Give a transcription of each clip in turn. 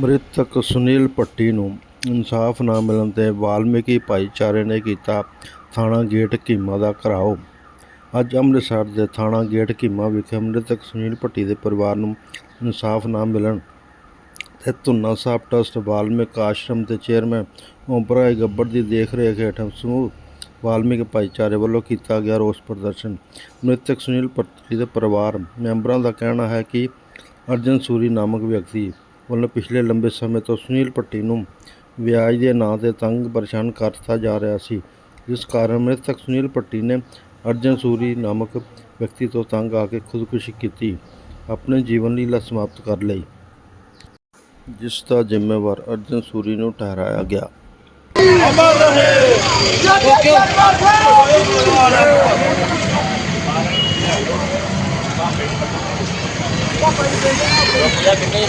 ਮ੍ਰਿਤਕ ਸੁਨੀਲ ਭੱਟੀ ਨੂੰ ਇਨਸਾਫ ਨਾ ਮਿਲਣ 'ਤੇ ਵਾਲਮੀਕੀ ਭਾਈਚਾਰੇ ਨੇ ਕੀਤਾ ਥਾਣਾ ਗੇਟ ਕੀਮਾ ਦਾ ਘਰਾਓ। ਅੱਜ ਅੰਮ੍ਰਿਤਸਰ ਦੇ ਥਾਣਾ ਗੇਟ ਕੀਮਾ ਵਿਖੇ ਮ੍ਰਿਤਕ ਸੁਨੀਲ ਭੱਟੀ ਦੇ ਪਰਿਵਾਰ ਨੂੰ ਇਨਸਾਫ ਨਾ ਮਿਲਣ ਤੇ ਧੁੰਨਾ ਸਾਹਿਬ ਟਰਸਟ ਵਾਲਮੀਕ ਆਸ਼ਰਮ ਦੇ ਚੇਅਰਮੈਨ ਓਮ ਗੱਬਰ ਦੀ ਦੇਖ ਰੇਖ ਹੇਠ ਸਮੂਹ ਵਾਲਮੀਕ ਭਾਈਚਾਰੇ ਵੱਲੋਂ ਕੀਤਾ ਗਿਆ ਰੋਸ ਪ੍ਰਦਰਸ਼ਨ। ਮ੍ਰਿਤਕ ਸੁਨੀਲ ਭੱਟੀ ਦੇ ਪਰਿਵਾਰ ਮੈਂਬਰਾਂ ਦਾ ਕਹਿਣਾ ਹੈ ਕਿ ਅਰਜਨ ਸੂਰੀ ਨਾਮਕ ਵਿਅਕਤੀ ਵੱਲੋਂ ਪਿਛਲੇ ਲੰਬੇ ਸਮੇਂ ਤੋਂ ਸੁਨੀਲ ਭੱਟੀ ਨੂੰ ਵਿਆਜ ਦੇ ਨਾਂ ਤੇ ਤੰਗ ਪਰੇਸ਼ਾਨ ਕਰ ਦਿੱਤਾ ਜਾ ਰਿਹਾ ਸੀ ਜਿਸ ਕਾਰਨ ਮ੍ਰਿਤਕ ਸੁਨੀਲ ਭੱਟੀ ਨੇ ਅਰਜਨ ਸੂਰੀ ਨਾਮਕ ਵਿਅਕਤੀ ਤੋਂ ਤੰਗ ਆ ਕੇ ਖੁਦਕੁਸ਼ੀ ਕੀਤੀ ਆਪਣੇ ਜੀਵਨ ਲੀਲਾ ਸਮਾਪਤ ਕਰ ਲਈ। ਜਿਸ ਦਾ ਜ਼ਿੰਮੇਵਾਰ ਅਰਜਨ ਸੂਰੀ ਨੂੰ ਠਹਿਰਾਇਆ ਗਿਆ। ਤੇਰੀ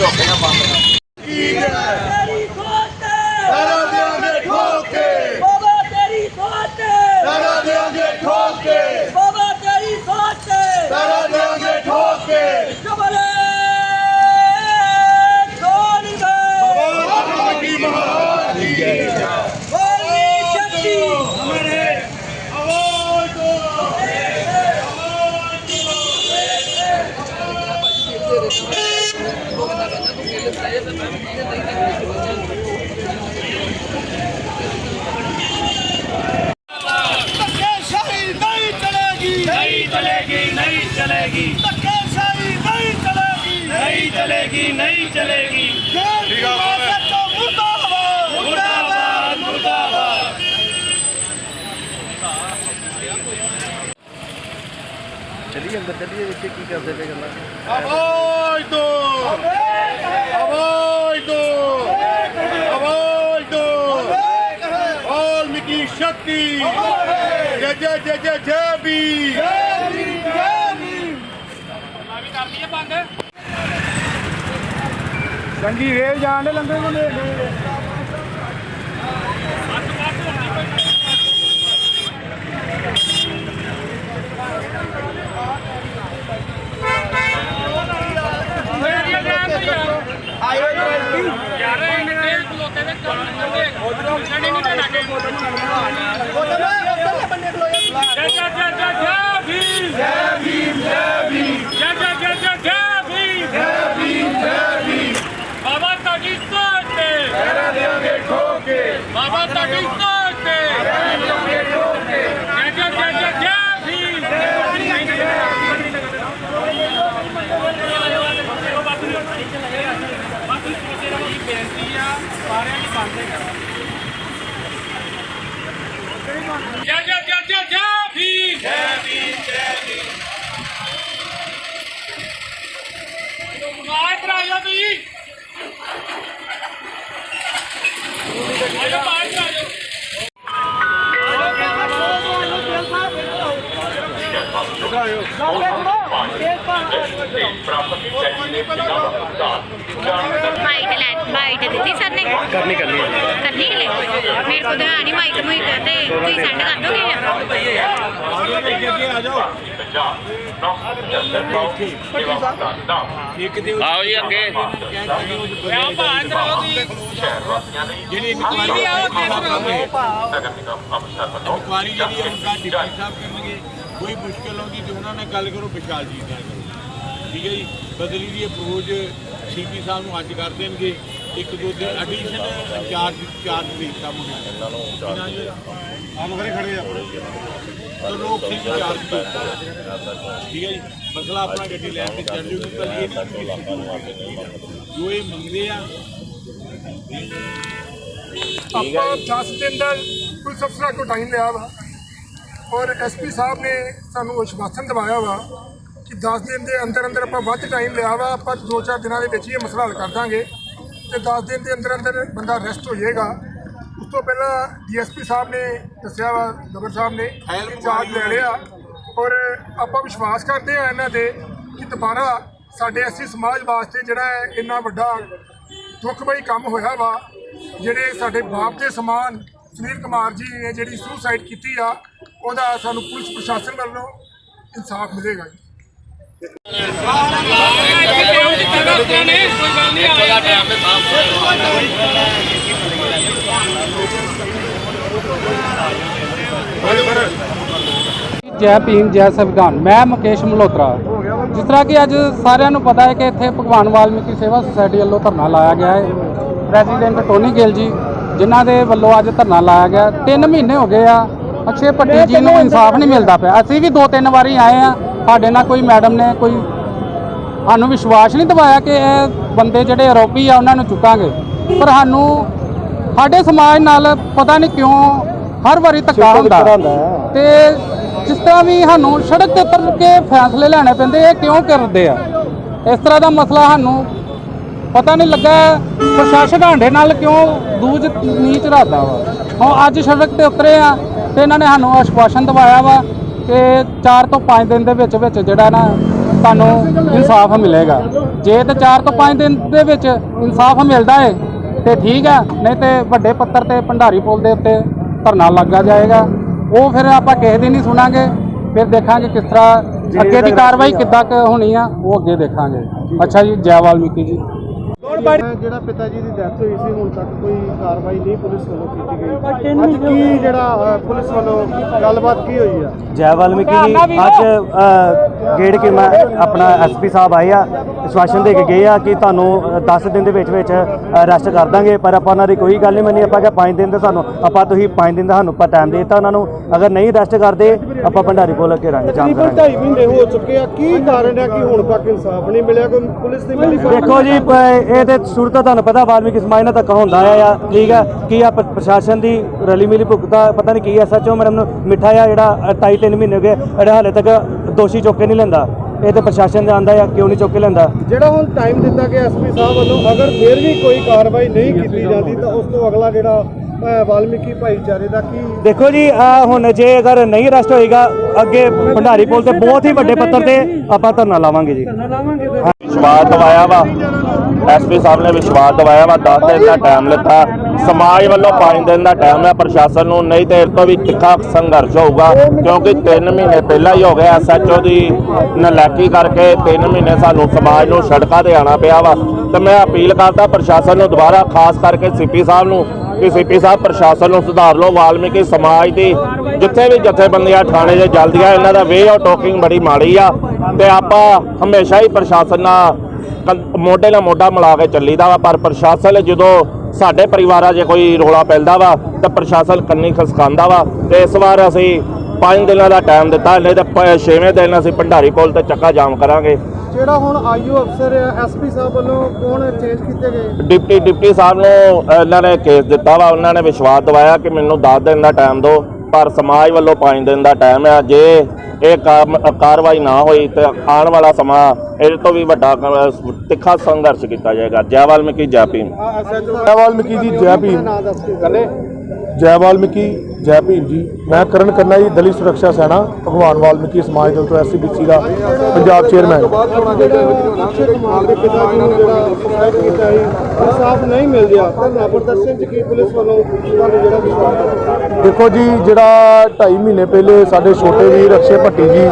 ਸੋਚ ਸਾਰਾ ਦਿਆਂਗੇ ਠੋਕ ਕੇ ਬਾਬਾ ਤੇਰੀ ਸੋਚ ਸਾਰਾ ਦਿਆਂਗੇ ਠੋਕ ਕੇ ਬਾਬਾ ਤੇਰੀ ਸੋਚ ਸਾਰਾ ਦਿਆਂਗੇ ਠੋਕ ਕੇ ਜਬਲੇ ਸੋਨੀ ਦੇ ਕੀ ਮਹਾਰਾਜ ਦੀ ਬੋਲੀ ਸ਼ਕਤੀ ਹਮਾਰੇ ਆਵਾਜ਼ ਦੋ ਧੱਕੇਸ਼ਾਹੀ ਨਹੀਂ ਚਲੇਗੀ नहीं चलेगी नहीं चलेगी नहीं चलेगी नहीं चलेगी चलिए अंदर चलिए देखिए की करते पे गल्ला ಶಕ್ತಿ ಜಯ ಜಯ ಜಯ ಜಯ ಜಯ ಬಿ ਸੰਗੀ ਰੇਲ ਜਾਣ ਦੇ ਲੰਗਰ ਨੂੰ ਆਇਓ ਜੈ ਜੈ ਜੈ ਜੈ ਭੀਮ ਜੈ ਭੀਮ ਜੈ ਭੀਮ। ਜੈ ਜੈ ਜੈ ਲੈ ਬਾਈਟ ਦਿੱਤੀ ਸਰ ਕਰਨੀ ਕਰਨੀ ਕਰਨੀ ਹੈ ਮੇਰੇ ਕੋਲ ਤਾਂ ਹੈ ਨਹੀਂ ਮਾਈਕ ਮੁਈਕ ਤੇ ਤੁਸੀਂ ਸੈਂਡ ਕਰ ਦੋਗੇ? ਆਓ ਜੀ ਅੱਗੇ। ਜਿਹੜੀ ਇਨਕੁਆਰੀ ਆ ਇਨਕੁਆਰੀ ਜਿਹੜੀ ਉਹਨਾਂ ਡਿਪਟੀ ਸਾਹਿਬ ਕਰਨਗੇ ਕੋਈ ਮੁਸ਼ਕਲ ਆਉਂਦੀ ਤੇ ਉਹਨਾਂ ਨੇ ਗੱਲ ਕਰੋ ਵਿਸ਼ਾਲ ਜੀ ਨਾਲ ਠੀਕ ਹੈ ਜੀ? ਬਦਲੀ ਦੀ ਅਪਰੋਚ ਸੀਪੀ ਸਾਹਿਬ ਨੂੰ ਅੱਜ ਕਰ ਦੇਣਗੇ। ਇੱਕ ਦੋ ਦਿਨ ਐਡੀਸ਼ਨ ਚਾਰਜ ਚਾਰਜ ਦਿੱਤਾ ਮੁੰਡੇ ਇਹਨਾਂ ਨੂੰ ਆਮ ਘਰੇ ਖੜੇ ਆ। ਤਾਂ ਲੋਕ ਸਿੰਘ ਚਾਰਜ ਦਿੱਤਾ ਠੀਕ ਹੈ ਜੀ। ਮਸਲਾ ਆਪਣਾ ਗੱਡੀ ਲੈ ਕੇ ਚੱਲ ਇਹ ਨਹੀਂ ਕਿ ਨੂੰ ਜੋ ਇਹ ਮੰਗਦੇ ਆ। ਆਪਾਂ 10 ਦਿਨ ਦਾ ਪੁਲਿਸ ਅਫਸਰਾਂ ਕੋਲ ਟਾਈਮ ਲਿਆ ਵਾ। ਔਰ ਐਸਪੀ ਸਾਹਿਬ ਨੇ ਸਾਨੂੰ ਵਿਸ਼ਵਾਸਨ ਦਿਵਾਇਆ ਵਾ ਕਿ 10 ਦਿਨ ਦੇ ਅੰਦਰ ਅੰਦਰ ਆਪਾਂ ਵੱਧ ਟਾਈਮ ਲਿਆ ਵਾ। ਆਪਾਂ 2-4 ਦਿਨਾਂ ਦੇ ਵਿੱਚ ਹੀ ਇਹ ਮਸਲਾ ਹੱਲ ਕਰ ਦਾਂਗੇ। ਤੇ 10 ਦਿਨ ਦੇ ਅੰਦਰ ਅੰਦਰ ਬੰਦਾ ਅਰੈਸਟ ਹੋ ਜਾਏਗਾ। ਉਸ ਤੋਂ ਪਹਿਲਾਂ ਡੀਐਸਪੀ ਸਾਹਿਬ ਨੇ ਦੱਸਿਆ ਵਾ ਗਵਰ ਸਾਹਿਬ ਨੇ ਚਾਰਜ ਲੈ ਲਿਆ। ਔਰ ਆਪਾਂ ਵਿਸ਼ਵਾਸ ਕਰਦੇ ਆ ਇਹਨਾਂ ਤੇ ਕਿ ਦੁਬਾਰਾ ਸਾਡੇ ਐਸੀ ਸਮਾਜ ਵਾਸਤੇ ਜਿਹੜਾ ਹੈ ਇੰਨਾ ਵੱਡਾ ਦੁੱਖਮਈ ਕੰਮ ਹੋਇਆ ਵਾ ਜਿਹੜੇ ਸਾਡੇ ਬਾਪ ਦੇ ਸਮਾਨ ਸੁਨੀਲ ਕੁਮਾਰ ਜੀ ਨੇ ਜਿਹੜੀ ਸੁਸਾਈਡ ਕੀਤੀ ਆ ਉਹਦਾ ਸਾਨੂੰ ਪੁਲਿਸ ਪ੍ਰਸ਼ਾਸਨ ਵੱਲੋਂ ਇਨਸਾਫ ਮਿਲੇਗਾ ਜੀ। ਜੈ ਭੀਮ ਜੈ ਸੰਵਿਧਾਨ। ਮੈਂ ਮੁਕੇਸ਼ ਮਲਹੋਤਰਾ। ਜਿਸ ਤਰ੍ਹਾਂ ਕਿ ਅੱਜ ਸਾਰਿਆਂ ਨੂੰ ਪਤਾ ਹੈ ਕਿ ਇੱਥੇ ਭਗਵਾਨ ਵਾਲਮੀਕੀ ਸੇਵਾ ਸੁਸਾਇਟੀ ਵੱਲੋਂ ਧਰਨਾ ਲਾਇਆ ਗਿਆ ਹੈ। ਪ੍ਰੈਜ਼ੀਡੈਂਟ ਟੋਨੀ ਗਿੱਲ ਜੀ ਜਿਨ੍ਹਾਂ ਦੇ ਵੱਲੋਂ ਅੱਜ ਧਰਨਾ ਲਾਇਆ ਗਿਆ। 3 ਮਹੀਨੇ ਹੋ ਗਏ ਆ। ਅਕਸ਼ੇ ਭੱਟੀ ਜੀ ਨੂੰ ਇਨਸਾਫ ਨਹੀਂ ਮਿਲਦਾ ਪਿਆ। ਅਸੀਂ ਵੀ ਦੋ ਤਿੰਨ ਵਾਰੀ ਆਏ ਆ। ਸਾਡੇ ਨਾਲ ਕੋਈ ਮੈਡਮ ਨੇ ਕੋਈ ਸਾਨੂੰ ਵਿਸ਼ਵਾਸ ਨਹੀਂ ਦਿਵਾਇਆ ਕਿ ਇਹ ਬੰਦੇ ਜਿਹੜੇ ਆਰੋਪੀ ਆ ਉਹਨਾਂ ਨੂੰ ਚੁੱਕਾਂਗੇ। ਪਰ ਸਾਨੂੰ ਸਾਡੇ ਸਮਾਜ ਨਾਲ ਪਤਾ ਨਹੀਂ ਕਿਉਂ ਹਰ ਵਾਰੀ ਧੱਕਾ ਹੁੰਦਾ। ਤੇ ਜਿਸ ਤਰ੍ਹਾਂ ਵੀ ਸਾਨੂੰ ਸੜਕ ਤੇ ਉਤਰ ਕੇ ਫੈਸਲੇ ਲੈਣੇ ਪੈਂਦੇ ਇਹ ਕਿਉਂ ਕਰਦੇ ਆ? ਇਸ ਤਰ੍ਹਾਂ ਦਾ ਮਸਲਾ ਸਾਨੂੰ ਪਤਾ ਨਹੀਂ ਲੱਗਾ ਪ੍ਰਸ਼ਾਸਨ ਹਾਂਡੇ ਨਾਲ ਕਿਉਂ ਦੂਜ ਨੀਚ ਰੱਖਦਾ ਵਾ। ਹੁਣ ਅੱਜ ਸੜਕ ਤੇ ਉਤਰੇ ਆ ਤੇ ਇਹਨਾਂ ਨੇ ਸਾਨੂੰ ਆਸ਼ਵਾਸਨ ਦਿਵਾਇਆ ਵਾ ਕਿ 4 ਤੋਂ 5 ਦਿਨ ਦੇ ਵਿੱਚ ਵਿੱਚ ਜਿਹੜਾ ਨਾ ਤੁਹਾਨੂੰ ਇਨਸਾਫ ਮਿਲੇਗਾ। ਜੇ ਤੇ 4 ਤੋਂ 5 ਦਿਨ ਦੇ ਵਿੱਚ ਇਨਸਾਫ ਮਿਲਦਾ ਹੈ ਤੇ ਠੀਕ ਆ ਨਹੀਂ ਤੇ ਵੱਡੇ ਪੱਤਰ ਤੇ ਭੰਡਾਰੀ ਪੁਲ ਦੇ ਉੱਤੇ ਧਰਨਾ ਲੱਗਾ ਜਾਏਗਾ। ਉਹ ਫਿਰ ਆਪਾਂ ਕਿਸੇ ਦੀ ਨਹੀਂ ਸੁਣਾਂਗੇ ਫਿਰ ਦੇਖਾਂਗੇ ਕਿਸ ਤਰ੍ਹਾਂ ਅੱਗੇ ਦੀ ਕਾਰਵਾਈ ਕਿੱਦਾਂ ਕੁ ਹੋਣੀ ਆ ਉਹ ਅੱਗੇ ਦੇਖਾਂਗੇ। ਅੱਛਾ ਜੀ ਜੈ ਵਾਲਮੀਕੀ ਜੀ। ਜਿਹੜਾ ਪਿਤਾ ਜੀ ਦੀ ਡੈਥ ਹੋਈ ਸੀ ਹੁਣ ਤੱਕ ਕੋਈ ਕਾਰਵਾਈ ਨਹੀਂ ਪੁਲਿਸ ਵੱਲੋਂ ਕੀਤੀ ਗਈ। ਅੱਜ ਕੀ ਜਿਹੜਾ ਪੁਲਿਸ ਵੱਲੋਂ ਗੱਲਬਾਤ ਕੀ ਹੋਈ ਆ? ਜੈ ਵਾਲਮੀਕੀ ਜੀ ਅੱਜ ਗੇੜ ਕੇ ਮੈਂ ਆਪਣਾ ਐਸਪੀ ਸਾਹਿਬ ਆਏ ਆ ਵਿਸ਼ਵਾਸਨ ਦੇ ਕੇ ਗਏ ਆ ਕਿ ਤੁਹਾਨੂੰ ਅ, 10 ਦਿਨ ਦੇ ਵਿੱਚ ਵਿੱਚ ਅਰੈਸਟ ਕਰ ਦਾਂਗੇ ਪਰ ਆਪਾਂ ਉਹਨਾਂ ਦੀ ਕੋਈ ਗੱਲ ਨਹੀਂ ਮੰਨੀ ਆਪਾਂ ਕਿ 5 ਦਿਨ ਦਾ ਸਾਨੂੰ ਆਪਾਂ ਤੁਸੀਂ 5 ਦਿਨ ਦਾ ਸਾਨੂੰ ਆਪਾਂ ਟਾਈਮ ਦੇ ਦਿੱਤਾ ਉਹਨਾਂ ਨੂੰ। ਅਗਰ ਨਹੀਂ ਅਰੈਸਟ ਕਰਦੇ ਆਪਾਂ ਭੰਡਾਰੀ ਕੋਲ ਘੇਰਾਂਗੇ ਜਾਮ ਤਕਰੀਬਨ ਕਰਾਂਗੇ। 2.5 ਮਹੀਨੇ ਹੋ ਚੁੱਕੇ ਆ ਕੀ ਕਾਰਨ ਹੈ ਕਿ ਹੁਣ ਤੱਕ ਇਨਸਾਫ ਨਹੀਂ ਮਿਲਿਆ? ਕੋਈ ਪੁਲਿਸ ਦੀ ਮਿਲੀ ਦੇਖੋ ਜੀ ਇਹ ਤੇ ਸ਼ੁਰੂ ਤੋਂ ਤੁਹਾਨੂੰ ਪਤਾ ਵਾਲਮੀਕੀ ਸਮਾਜ ਨਾਲ ਧੱਕਾ ਹੁੰਦਾ ਆ ਠੀਕ ਆ? ਕੀ ਆ ਪ੍ਰਸ਼ਾਸਨ ਦੀ ਰਲੀ ਮਿਲੀ ਭੁਗਤਾ ਪਤਾ ਨਹੀਂ ਕੀ ਐਸਐਚਓ ਮੈਡਮ ਨੂੰ ਮਿੱਠਾ ਆ ਜਿਹੜਾ 2.5 3 ਮਹੀਨੇ ਹੋ ਗਏ ਜਿਹੜਾ ਹਾਲੇ ਤੱਕ ਦੋਸ਼ੀ ਚੁੱਕ ਕੇ ਨਹੀਂ ਲੈਂਦਾ। ਇਹ ਤੇ ਪ੍ਰਸ਼ਾਸਨ ਦੇ ਆਂਦਾ ਆ ਕਿਉਂ ਨਹੀਂ ਚੁੱਕ ਕੇ ਲੈਂਦਾ? ਜਿਹੜਾ ਹੁਣ ਟਾਈਮ ਦਿੱਤਾ ਗਿਆ ਐਸਪੀ ਸਾਹਿਬ ਵੱਲੋਂ ਅਗਰ ਫਿਰ ਵੀ ਕੋਈ ਕਾਰਵਾਈ ਨਹੀਂ ਕੀਤੀ ਜਾਂਦੀ ਤਾਂ ਉਸ ਤੋਂ ਅਗਲਾ ਜਿਹੜਾ ਵਾਲਮੀਕੀ ਭਾਈਚਾਰੇ ਦਾ ਕੀ ਦੇਖੋ ਜੀ ਆ ਹੁਣ ਜੇ ਅਗਰ ਨਹੀਂ ਅਰੈਸਟ ਹੋਏਗਾ ਅੱਗੇ ਭੰਡਾਰੀ ਪੁਲ ਤੇ ਬਹੁਤ ਹੀ ਵੱਡੇ ਪੱਤਰ ਤੇ ਆਪਾਂ ਧਰਨਾ ਲਾਵਾਂਗੇ ਜੀ। ਵਿਸ਼ਵਾਸ ਦਵਾਇਆ ਵਾ। ਐਸਪੀ ਸਾਹਿਬ ਨੇ ਵਿਸ਼ਵਾਸ ਦਿਵਾਇਆ ਵਾ 10 ਦਿਨ ਦਾ ਟਾਈਮ ਲਿੱਤਾ ਸਮਾਜ ਵੱਲੋਂ 5 ਦਿਨ ਦਾ ਟਾਈਮ ਹੈ ਪ੍ਰਸ਼ਾਸਨ ਨੂੰ ਨਹੀਂ ਤੇ ਤੋਂ ਵੀ ਤਿੱਖਾ ਸੰਘਰਸ਼ ਹੋਊਗਾ, ਕਿਉਂਕਿ 3 ਮਹੀਨੇ ਪਹਿਲਾਂ ਹੀ ਹੋ ਗਏ ਐਸਐਚਓ ਦੀ ਨਲਾਇਕੀ ਕਰਕੇ 3 ਮਹੀਨੇ ਸਾਨੂੰ ਸਮਾਜ ਨੂੰ ਸੜਕਾਂ ਤੇ ਆਣਾ ਪਿਆ ਵਾ। ਤੇ ਮੈਂ ਅਪੀਲ ਕਰਦਾ ਪ੍ਰਸ਼ਾਸਨ ਨੂੰ ਦੁਬਾਰਾ, ਖਾਸ ਕਰਕੇ ਸੀਪੀ ਸਾਹਿਬ ਨੂੰ, ਕਿ ਸੀਪੀ ਸਾਹਿਬ ਪ੍ਰਸ਼ਾਸਨ ਨੂੰ ਸੁਧਾਰ ਲਓ, ਵਾਲਮੀਕੀ ਸਮਾਜ ਦੀ ਜਿੱਥੇ ਵੀ ਜਥੇਬੰਦੀਆਂ ਥਾਣੇ 'ਚ ਜਲਦੀਆਂ ਇਹਨਾਂ ਦਾ ਵੇ ਆਫ ਟਾਕਿੰਗ ਬੜੀ ਮਾੜੀ ਆ। ਤੇ ਆਪਾਂ ਹਮੇਸ਼ਾ ਹੀ ਪ੍ਰਸ਼ਾਸਨ ਨਾਲ ਮੋਢੇ ਨਾਲ ਮੋਢਾ ਮਿਲਾ ਕੇ ਚੱਲੀਦਾ ਵਾ ਪਰ ਪ੍ਰਸ਼ਾਸਨ ਜਦੋਂ ਸਾਡੇ ਪਰਿਵਾਰਾਂ 'ਚ ਕੋਈ ਰੋਲਾ ਪੈਂਦਾ ਵਾ ਤਾਂ ਪ੍ਰਸ਼ਾਸਨ ਕੰਨੀ ਖਸਕਾਉਂਦਾ ਵਾ। ਤੇ ਇਸ ਵਾਰ ਅਸੀਂ 5 ਦਿਨਾਂ ਦਾ ਟਾਈਮ ਦਿੱਤਾ ਨਹੀਂ ਤਾਂ 6ਵੇਂ ਦਿਨ ਅਸੀਂ ਭੰਡਾਰੀ ਪੁਲ ਤੇ ਚੱਕਾ ਜਾਮ ਕਰਾਂਗੇ। ਜਿਹੜਾ ਹੁਣ ਆਈਓ ਅਫਸਰ ਐਸਪੀ ਸਾਹਿਬ ਵੱਲੋਂ ਕੌਣ ਚੇਂਜ ਕੀਤੇ ਗਏ? ਡਿਪਟੀ ਡਿਪਟੀ ਸਾਹਿਬ ਨੂੰ ਇਹਨਾਂ ਨੇ ਕੇਸ ਦਿੱਤਾ ਵਾ ਉਹਨਾਂ ਨੇ ਵਿਸ਼ਵਾਸ ਦਿਵਾਇਆ ਕਿ ਮੈਨੂੰ 10 ਦਿਨ ਦਾ ਟਾਈਮ ਦਿਓ। ਪਰ ਸਮਾਜ ਵੱਲੋਂ 5 ਦਿਨ ਦਾ ਟਾਈਮ ਹੈ ਜੇ ਇਹ ਕਾਰਵਾਈ ਨਾ ਹੋਈ ਤੇ ਆਉਣ ਵਾਲਾ ਸਮਾਂ ਇਹਦੇ ਤੋਂ ਵੀ ਵੱਡਾ ਤਿੱਖਾ ਸੰਘਰਸ਼ ਕੀਤਾ ਜਾਏਗਾ। ਜੈ ਵਾਲਮੀਕੀ ਜੈ ਭੀਮ। ਜੈ ਵਾਲਮੀਕੀ ਜੀ ਜੈ ਭੀਮ। ਨਾਂ ਦੱਸ ਕੇ ਜੈ ਵਾਲਮੀਕੀ, ਜੈ ਭੀਮ ਜੀ। ਮੈਂ ਕਰਨ ਕਰਨਾ ਜੀ, ਦਲਿਤ ਸੁਰੱਖਿਆ ਸੈਨਾ, ਭਗਵਾਨ ਵਾਲਮੀਕੀ ਸਮਾਜ ਦਲ ਤੋਂ ਐਸਸੀਬੀਸੀ ਦਾ ਪੰਜਾਬ ਚੇਅਰਮੈਨ। ਇਨਸਾਫ ਨਹੀਂ ਮਿਲ ਰਿਹਾ ਪ੍ਰਦਰਸ਼ਨ ਚ ਕੀ ਪੁਲਿਸ ਵੱਲੋਂ ਤੁਹਾਨੂੰ ਜਿਹੜਾ ਵਿਸ਼ਵਾਸ ਦੇਖੋ ਜੀ, ਜਿਹੜਾ 2.5 ਮਹੀਨੇ ਪਹਿਲੇ ਸਾਡੇ ਛੋਟੇ ਵੀਰ ਅਕਸ਼ੇ ਭੱਟੀ ਜੀ,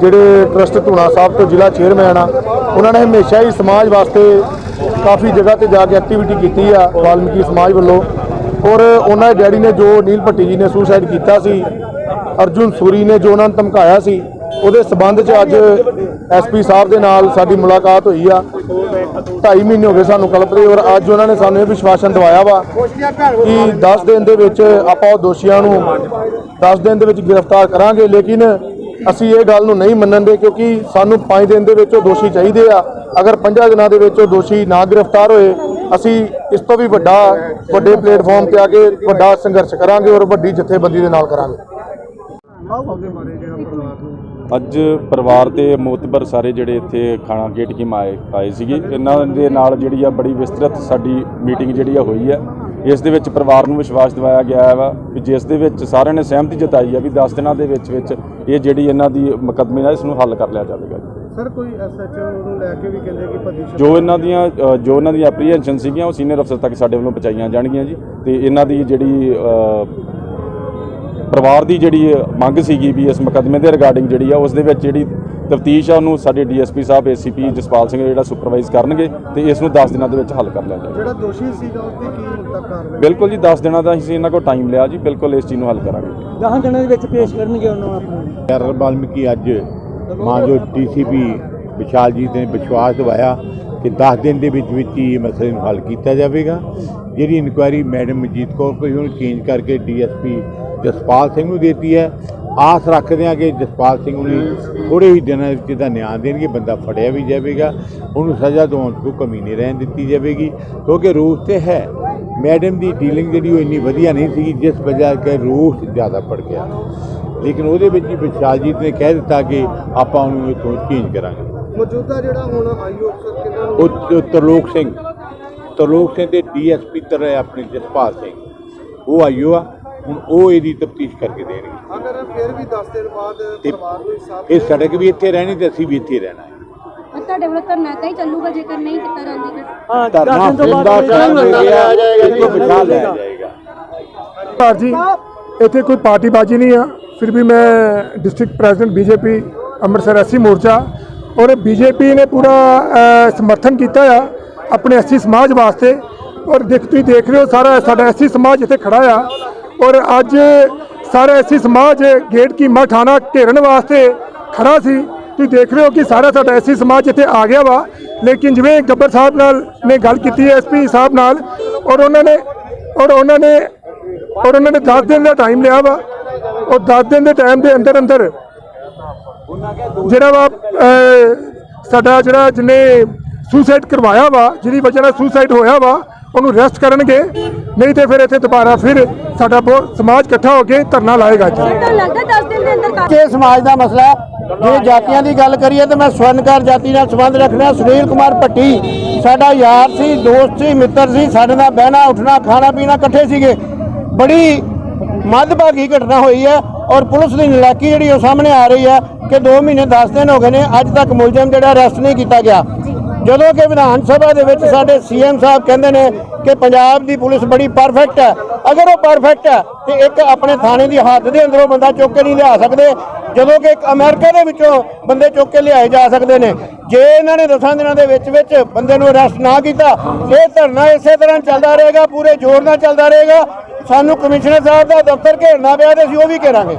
ਜਿਹੜੇ ਟਰਸਟ ਧੂਣਾ ਸਾਹਿਬ ਤੋਂ ਜ਼ਿਲ੍ਹਾ ਚੇਅਰਮੈਨ ਆ, ਉਹਨਾਂ ਨੇ ਹਮੇਸ਼ਾ ਹੀ ਸਮਾਜ ਵਾਸਤੇ ਕਾਫੀ ਜਗ੍ਹਾ ਤੇ ਜਾ ਕੇ ਐਕਟੀਵਿਟੀ ਕੀਤੀ ਆ ਵਾਲਮੀਕੀ ਸਮਾਜ ਵੱਲੋਂ। ਔਰ ਉਹਨਾਂ ਦੇ ਡੈਡੀ ਨੇ ਜੋ ਨੀਲ ਭੱਟੀ ਜੀ ਨੇ ਸੁਸਾਈਡ ਕੀਤਾ ਸੀ, ਅਰਜੁਨ ਸੂਰੀ ਨੇ ਜੋ ਉਹਨਾਂ ਨੂੰ ਧਮਕਾਇਆ ਸੀ, ਉਹਦੇ ਸਬੰਧ 'ਚ ਅੱਜ ਐਸਪੀ ਸਾਹਿਬ ਦੇ ਨਾਲ ਸਾਡੀ ਮੁਲਾਕਾਤ ਹੋਈ ਆ। 2.5 ਮਹੀਨੇ ਹੋ ਗਏ ਸਾਨੂੰ ਕਲਪਦੇ ਔਰ ਅੱਜ ਉਹਨਾਂ ਨੇ ਸਾਨੂੰ ਇਹ ਵਿਸ਼ਵਾਸਨ ਦਵਾਇਆ ਵਾ ਕਿ 10 ਦਿਨ ਦੇ ਵਿੱਚ ਆਪਾਂ ਉਹ ਦੋਸ਼ੀਆਂ ਨੂੰ 10 ਦਿਨ ਦੇ ਵਿੱਚ ਗ੍ਰਿਫਤਾਰ ਕਰਾਂਗੇ, ਲੇਕਿਨ ਅਸੀਂ ਇਹ ਗੱਲ ਨੂੰ ਨਹੀਂ ਮੰਨਣਦੇ ਕਿਉਂਕਿ ਸਾਨੂੰ 5 ਦਿਨ ਦੇ ਵਿੱਚ ਉਹ ਦੋਸ਼ੀ ਚਾਹੀਦੇ ਆ। ਅਗਰ 5 ਦਿਨਾਂ ਦੇ ਵਿੱਚ ਉਹ ਦੋਸ਼ੀ ਨਾ ਗ੍ਰਿਫਤਾਰ ਹੋਏ ਅਸੀਂ ਇਸ ਤੋਂ ਵੀ ਵੱਡਾ, ਵੱਡੇ ਪਲੇਟਫਾਰਮ ਤੇ ਆ ਕੇ ਵੱਡਾ ਸੰਘਰਸ਼ ਕਰਾਂਗੇ ਔਰ ਵੱਡੀ ਜਥੇਬੰਦੀ ਦੇ ਨਾਲ ਕਰਾਂਗੇ। ਅੱਜ ਪਰਿਵਾਰ ਤੇ ਮੋਤਬਰ ਸਾਰੇ ਜਿਹੜੇ ਇੱਥੇ ਖਾਣਾ ਗੇਟ ਕੀ ਆਏ ਆਏ ਸੀਗੇ। ਇਹਨਾਂ ਦੇ ਨਾਲ ਜਿਹੜੀ ਆ ਬੜੀ ਵਿਸਤ੍ਰਿਤ ਸਾਡੀ ਮੀਟਿੰਗ ਜਿਹੜੀ ਆ ਹੋਈ ਹੈ ਇਸ ਦੇ ਵਿੱਚ ਪਰਿਵਾਰ ਨੂੰ ਵਿਸ਼ਵਾਸ ਦਿਵਾਇਆ ਗਿਆ ਵਾ ਵੀ ਜਿਸ ਦੇ ਵਿੱਚ ਸਾਰਿਆਂ ਨੇ ਸਹਿਮਤੀ ਜਤਾਈ ਆ ਵੀ 10 ਦਿਨਾਂ ਦੇ ਵਿੱਚ ਵਿੱਚ ਇਹ ਜਿਹੜੀ ਇਹਨਾਂ ਦੀ ਮੁਕੱਦਮੇ ਦਾ ਇਸ ਨੂੰ ਹੱਲ ਕਰ ਲਿਆ ਜਾਵੇਗਾ। ਜੀ। ਸਰ ਕੋਈ ਐਸਐਚਓ ਨੂੰ ਲੈ ਕੇ ਵੀ ਕਹਿੰਦੇ ਕਿ ਭੱਜੀ ਜੋ ਇਹਨਾਂ ਦੀਆਂ ਅ, ਜੋ ਇਹਨਾਂ ਦੀ ਐਪਰੀਹੈਂਸ਼ਨ ਸੀਗੀਆਂ ਉਹ ਸੀਨੀਅਰ ਅਫਸਰ ਤੱਕ ਸਾਡੇ ਵੱਲੋਂ ਪਹੁੰਚਾਈਆਂ ਜਾਣਗੀਆਂ ਜੀ। ਤੇ ਇਹਨਾਂ ਦੀ ਜਿਹੜੀ ਅ, ਪਰਿਵਾਰ ਦੀ ਜਿਹੜੀ ਮੰਗ ਸੀਗੀ ਵੀ ਇਸ ਮੁਕੱਦਮੇ ਦੇ ਰਿਗਾਰਡਿੰਗ ਜਿਹੜੀ ਆ ਉਸ ਦੇ ਵਿੱਚ ਜਿਹੜੀ ਤਫਤੀਸ਼ ਆ ਉਹਨੂੰ ਸਾਡੇ DSP Sahib A C P Jaspal Singh ਜਿਹੜਾ ਸੁਪਰਵਾਈਜ਼ ਕਰਨਗੇ ਤੇ ਇਸ ਨੂੰ 10 ਦਿਨਾਂ ਦੇ ਵਿੱਚ ਹੱਲ ਕਰ ਲਿਆ ਜਾਏਗਾ। ਜਿਹੜਾ ਦੋਸ਼ੀ ਸੀਗਾ ਉਸ ਤੇ ਕੀ ਹੁਣ ਤੱਕ ਕਾਰਵਾਈ? ਬਿਲਕੁਲ ਜੀ 10 ਦਿਨਾਂ ਦਾ ਅਸੀਂ ਇਹਨਾਂ ਕੋਲ ਟਾਈਮ ਲਿਆ ਜੀ ਬਿਲਕੁਲ ਇਸ ਚੀਜ਼ ਨੂੰ ਹੱਲ ਕਰਾਂਗੇ। 10 ਦਿਨਾਂ ਦੇ ਵਿੱਚ ਪੇਸ਼ ਕਰਨਗੇ ਉਹਨੂੰ ਆਪਣੇ। ਯਾਰ ਵਾਲਮੀਕੀ ਅੱਜ ਮਾਂ ਮਾਨਯੋਗ ਡੀਸੀਪੀ ਵਿਸ਼ਾਲਜੀਤ ਨੇ ਵਿਸ਼ਵਾਸ ਦਿਵਾਇਆ ਕਿ 10 ਦਿਨ ਦੇ ਵਿੱਚ ਵਿੱਚ ਹੀ ਇਹ ਮਸਲੇ ਨੂੰ ਹੱਲ ਕੀਤਾ ਜਾਵੇਗਾ। ਜਿਹੜੀ ਇਨਕੁਆਇਰੀ ਮੈਡਮ ਮਨਜੀਤ ਕੌਰ ਕੋਈ ਹੁਣ ਚੇਂਜ ਕਰਕੇ ਡੀਐਸਪੀ ਜਸਪਾਲ ਸਿੰਘ ਨੂੰ ਦੇਤੀ ਹੈ। ਆਸ ਰੱਖਦੇ ਹਾਂ ਕਿ ਜਸਪਾਲ ਸਿੰਘ ਨੂੰ ਥੋੜੇ ਹੀ ਦਿਨਾਂ ਵਿੱਚ ਇਹਦਾ ਨਿਆਂ ਦੇਣਗੇ, ਬੰਦਾ ਫੜਿਆ ਵੀ ਜਾਵੇਗਾ। ਉਹਨੂੰ ਸਜ਼ਾ ਦਿਵਾਉਣ 'ਚ ਕੋਈ ਕਮੀ ਨਹੀਂ ਰਹਿਣ ਦਿੱਤੀ ਜਾਵੇਗੀ। ਕਿਉਂਕਿ ਰੂਸ ਤੇ ਹੈ। ਮੈਡਮ ਦੀ ਡੀਲਿੰਗ ਜਿਹੜੀ ਉਹ ਇੰਨੀ ਵਧੀਆ ਨਹੀਂ ਸੀ ਜਿਸ ਵਜ੍ਹਾ ਕਰਕੇ ਰੂਸ ਜ਼ਿਆਦਾ ਪੜ ਗਿਆ। ਲੇਕਿਨ ਉਹਦੇ ਵਿੱਚ ਹੀ ਵਿਸ਼ਾਲਜੀਤ ਨੇ ਕਹਿ ਦਿੱਤਾ ਕਿ ਆਪਾਂ ਉਹਨੂੰ ਇਥੋਂ ਚੇਂਜ ਕਰਾਂਗੇ। ਮੌਜੂਦਾ ਜਿਹੜਾ ਹੁਣ ਆਈਓ ਅਫਸਰ ਕਿਹਨਾਂ ਨੂੰ ਤਰਲੋਕ ਸਿੰਘ। ਤਰਲੋਕ ਸਿੰਘ ਦੇ ਡੀਐਸਪੀ ਤਰ ਆਪਣੇ ਜਸਪਾਲ ਸਿੰਘ। ਉਹ ਆਈਓ ਆ। ਹੁਣ ਉਹ ਇਹਦੀ ਤਫਤੀਸ਼ ਕਰਕੇ ਦੇਣਗੇ। ਅਗਰ ਫਿਰ ਵੀ 10 ਦਿਨ ਬਾਅਦ ਪਰਿਵਾਰ ਨੂੰ ਇਨਸਾਫ ਇਹ ਸੜਕ ਵੀ ਇੱਥੇ ਰਹਿਣੀ ਤੇ ਅਸੀਂ ਵੀ ਇੱਥੇ ਰਹਿਣਾ ਹੈ। ਤੁਹਾਡੇ ਵੱਲੋਂ ਧਰਨਾ ਹੀ ਚੱਲੂਗਾ ਜੇਕਰ ਨਹੀਂ ਕੀਤਾ ਜਾਂਦਾ ਧਰਨਾ ਫਿਰਦਾ ਕੰਮ ਹੋ ਗਿਆ ਇਹਨੂੰ ਵਿਸ਼ਾਲ ਲਿਆ ਜਾਏਗਾ। ਭਾਰ ਜੀ ਇੱਥੇ ਕੋਈ ਪਾਰਟੀਬਾਜ਼ੀ ਨਹੀਂ ਆ। ਫਿਰ ਵੀ ਮੈਂ district president BJP Amritsar SC Morcha ਔਰ ਬੀਜੇਪੀ ਨੇ ਪੂਰਾ ਸਮਰਥਨ ਕੀਤਾ ਆ ਆਪਣੇ ਐਸੀ ਸਮਾਜ ਵਾਸਤੇ ਔਰ ਦੇਖ, ਤੁਸੀਂ ਦੇਖ ਰਹੇ ਹੋ ਸਾਰਾ ਸਾਡਾ ਐਸੀ ਸਮਾਜ ਇੱਥੇ ਖੜਾ ਆ ਔਰ ਅੱਜ ਸਾਰਾ ਐਸੀ ਸਮਾਜ ਗੇਟ ਕੀ ਥਾਣਾ ਘੇਰਨ ਵਾਸਤੇ ਖੜਾ ਸੀ। ਤੁਸੀਂ ਦੇਖ ਰਹੇ ਹੋ ਕਿ ਸਾਰਾ ਸਾਡਾ ਐਸੀ ਸਮਾਜ ਇੱਥੇ ਆ ਗਿਆ ਵਾ। ਲੇਕਿਨ ਜਿਵੇਂ ਗੱਬਰ ਸਾਹਿਬ ਨਾਲ ਨੇ ਗੱਲ ਕੀਤੀ ਹੈ ਐਸਪੀ ਸਾਹਿਬ ਨਾਲ ਔਰ ਉਹਨਾਂ ਨੇ, ਔਰ ਉਹਨਾਂ ਨੇ, ਔਰ ਉਹਨਾਂ ਨੇ 10 ਦਿਨ ਦਾ ਟਾਈਮ ਲਿਆ ਵਾ। ਉਹ 10 ਦਿਨ ਦੇ ਟਾਈਮ ਦੇ ਅੰਦਰ ਅੰਦਰ ਜਿਹੜਾ ਵਾ ਸਾਡਾ ਜਿਹੜਾ ਜਿਹਨੇ ਸੁਸਾਈਡ ਕਰਵਾਇਆ ਵਾ ਜਿਹਦੀ ਵਜ੍ਹਾ ਨਾਲ ਸੁਸਾਈਡ ਹੋਇਆ ਵਾ ਉਹਨੂੰ ਰੈਸਟ ਕਰਨਗੇ ਨਹੀਂ ਤੇ ਫਿਰ ਇੱਥੇ ਦੁਬਾਰਾ ਫਿਰ ਸਾਡਾ ਬਹੁਤ ਸਮਾਜ ਇਕੱਠਾ ਹੋ ਕੇ ਧਰਨਾ ਲਾਏਗਾ ਜੀ ਲੱਗਦਾ 10 ਦਿਨ ਦੇ ਅੰਦਰ ਜੇ ਸਮਾਜ ਦਾ ਮਸਲਾ। ਜੇ ਜਾਤੀਆਂ ਦੀ ਗੱਲ ਕਰੀਏ ਤਾਂ ਮੈਂ ਸਵਰਨਕਾਰ ਜਾਤੀ ਨਾਲ ਸੰਬੰਧ ਰੱਖਦਾ ਸੁਨੀਲ ਕੁਮਾਰ ਭੱਟੀ ਸਾਡਾ ਯਾਰ ਸੀ ਦੋਸਤ ਸੀ ਮਿੱਤਰ ਸੀ ਸਾਡੇ ਨਾਲ ਬਹਿਣਾ ਉੱਠਣਾ ਖਾਣਾ ਪੀਣਾ ਇਕੱਠੇ ਸੀਗੇ। ਬੜੀ ਮੱਦਭਾਗੀ ਘਟਨਾ ਹੋਈ ਹੈ ਔਰ ਪੁਲਿਸ ਦੀ ਨਲਾਕੀ ਜਿਹੜੀ ਉਹ ਸਾਹਮਣੇ ਆ ਰਹੀ ਹੈ ਕਿ 2 ਮਹੀਨੇ 10 ਦਿਨ ਹੋ ਗਏ ਨੇ, ਅੱਜ ਤੱਕ ਮੁਲਜ਼ਮ ਜਿਹੜਾ ਅਰੈਸਟ ਨਹੀਂ ਕੀਤਾ ਗਿਆ। ਜਦੋਂ ਕਿ ਵਿਧਾਨ ਸਭਾ ਦੇ ਵਿੱਚ ਸਾਡੇ ਸੀਐਮ ਸਾਹਿਬ ਕਹਿੰਦੇ ਨੇ ਕਿ ਪੰਜਾਬ ਦੀ ਪੁਲਿਸ ਬੜੀ ਪਰਫੈਕਟ ਹੈ। ਅਗਰ ਉਹ ਪਰਫੈਕਟ ਹੈ, ਤੇ ਇੱਕ ਆਪਣੇ ਥਾਣੇ ਦੀ ਹੱਦ ਦੇ ਅੰਦਰੋਂ ਬੰਦਾ ਚੁੱਕ ਕੇ ਨਹੀਂ ਲਿਆ ਸਕਦੇ, ਜਦੋਂ ਕਿ ਇੱਕ ਅਮਰੀਕਾ ਦੇ ਵਿੱਚੋਂ ਬੰਦੇ ਚੁੱਕ ਕੇ ਲਿਆਏ ਜਾ ਸਕਦੇ ਨੇ। ਜੇ ਇਹਨਾਂ ਨੇ ਦਸਾਂ ਦਿਨਾਂ ਦੇ ਵਿੱਚ ਵਿੱਚ ਬੰਦੇ ਨੂੰ ਅਰੈਸਟ ਨਾ ਕੀਤਾ, ਇਹ ਧਰਨਾ ਇਸੇ ਤਰ੍ਹਾਂ ਚੱਲਦਾ ਰਹੇਗਾ, ਪੂਰੇ ਜ਼ੋਰ ਨਾਲ ਚੱਲਦਾ ਰਹੇਗਾ। ਸਾਨੂੰ ਕਮਿਸ਼ਨਰ ਸਾਹਿਬ ਦਾ ਦਫ਼ਤਰ ਘੇਰਨਾ ਪਿਆ ਤੇ ਅਸੀਂ ਉਹ ਵੀ ਘੇਰਾਂਗੇ।